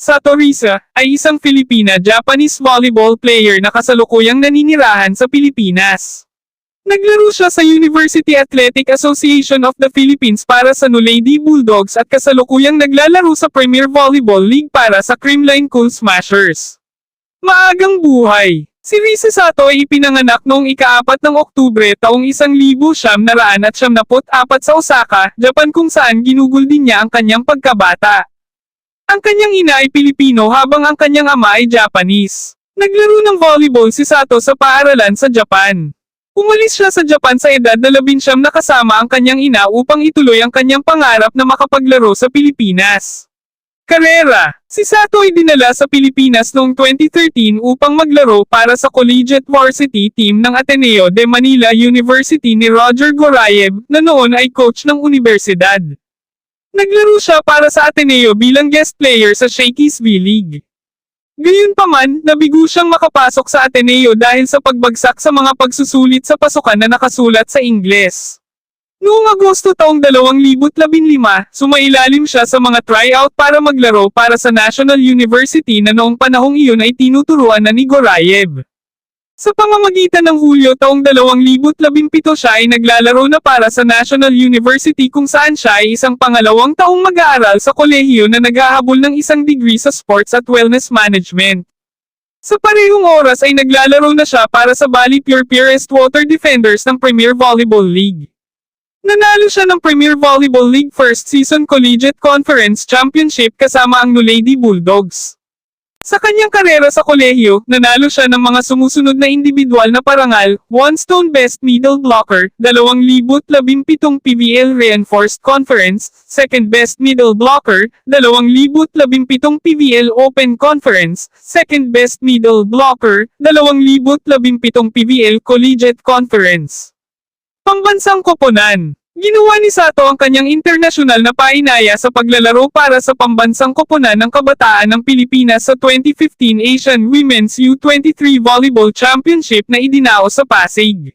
Sato Risa, ay isang Filipina-Japanese volleyball player na kasalukuyang naninirahan sa Pilipinas. Naglaro siya sa University Athletic Association of the Philippines para sa Nulady Bulldogs at kasalukuyang naglalaro sa Premier Volleyball League para sa Creamline Cool Smashers. Maagang buhay! Si Risa Sato ay ipinanganak noong ikaapat ng Oktubre taong 1974 sa Osaka, Japan kung saan ginugol din niya ang kanyang pagkabata. Ang kanyang ina ay Pilipino habang ang kanyang ama ay Japanese. Naglaro ng volleyball si Sato sa paaralan sa Japan. Umalis siya sa Japan sa edad na labinsyam na kasama ang kanyang ina upang ituloy ang kanyang pangarap na makapaglaro sa Pilipinas. Karera Si Sato ay dinala sa Pilipinas noong 2013 upang maglaro para sa collegiate varsity team ng Ateneo de Manila University ni Roger Gorayev na noon ay coach ng universidad. Naglaro siya para sa Ateneo bilang guest player sa Shakey's V-League. Gayunpaman, nabigo siyang makapasok sa Ateneo dahil sa pagbagsak sa mga pagsusulit sa pasukan na nakasulat sa Ingles. Noong Agosto taong 2015, sumailalim siya sa mga tryout para maglaro para sa National University na noong panahong iyon ay tinuturuan na ni Gorayev. Sa pamamagitan ng Hulyo taong 2017 siya ay naglalaro na para sa National University kung saan siya ay isang pangalawang taong mag-aaral sa kolehiyo na naghahabol ng isang degree sa Sports at Wellness Management. Sa parehong oras ay naglalaro na siya para sa Bali Pure Purest Water Defenders ng Premier Volleyball League. Nanalo siya ng Premier Volleyball League First Season Collegiate Conference Championship kasama ang Nulady Bulldogs. Sa kanyang karera sa kolehiyo, nanalo siya ng mga sumusunod na individual na parangal, 1 Stone Best Middle Blocker, 2017 PVL Reinforced Conference, 2nd Best Middle Blocker, 2017 PVL Open Conference, 2nd Best Middle Blocker, 2017 PVL Collegiate Conference. Pambansang Koponan Ginawa ni Sato ang kanyang internasyonal na painaya sa paglalaro para sa pambansang koponan ng kabataan ng Pilipinas sa 2015 Asian Women's U23 Volleyball Championship na idinao sa Pasig.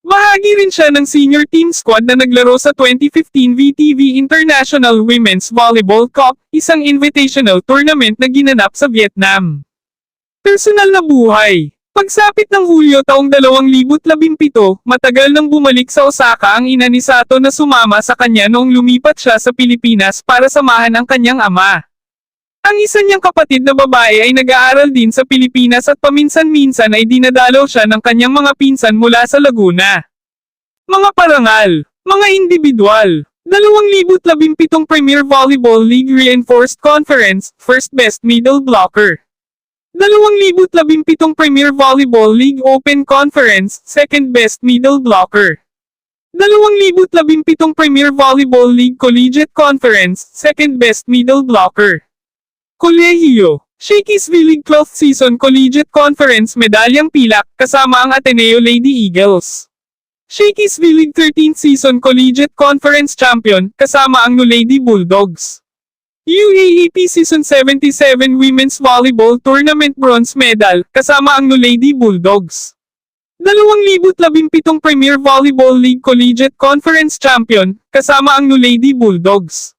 Bahagi rin siya ng senior team squad na naglaro sa 2015 VTV International Women's Volleyball Cup, isang invitational tournament na ginanap sa Vietnam. Personal na buhay Pagsapit ng Hulyo taong 2017, matagal nang bumalik sa Osaka ang ina ni Sato na sumama sa kanya noong lumipat siya sa Pilipinas para samahan ang kanyang ama. Ang isa niyang kapatid na babae ay nag-aaral din sa Pilipinas at paminsan-minsan ay dinadalaw siya ng kanyang mga pinsan mula sa Laguna. Mga parangal, mga individual, 2017 Premier Volleyball League Reinforced Conference, First Best Middle Blocker. 2017 Premier Volleyball League Open Conference, Second Best Middle Blocker. 2017 Premier Volleyball League Collegiate Conference, Second Best Middle Blocker. Kolehiyo, Shakey's V-League 12th Season Collegiate Conference Medalyang Pilak, kasama ang Ateneo Lady Eagles. Shakey's V-League 13th Season Collegiate Conference Champion, kasama ang Nulady Bulldogs. UAAP Season 77 Women's Volleyball Tournament Bronze Medal, kasama ang Nulady Bulldogs. 2017 Premier Volleyball League Collegiate Conference Champion, kasama ang Nulady Bulldogs.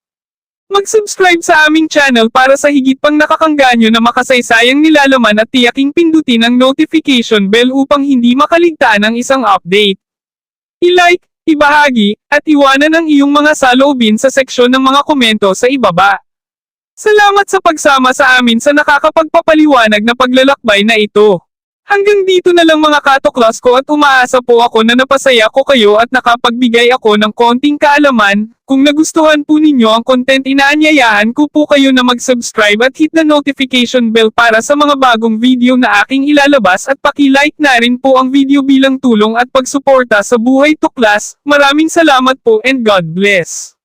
Mag-subscribe sa aming channel para sa higit pang nakakangganyo na makasaysayang nilalaman at tiyaking pindutin ang notification bell upang hindi makaligtaan ang isang update. I-like, ibahagi, at iwanan ang iyong mga saloobin sa seksyon ng mga komento sa ibaba. Salamat sa pagsama sa amin sa nakakapagpapaliwanag na paglalakbay na ito. Hanggang dito na lang mga katuklas ko at umaasa po ako na napasaya ko kayo at nakapagbigay ako ng konting kaalaman. Kung nagustuhan po ninyo ang content inaanyayahan ko po kayo na mag-subscribe at hit the notification bell para sa mga bagong video na aking ilalabas at paki-like na rin po ang video bilang tulong at pagsuporta sa buhay tuklas. Maraming salamat po and God bless.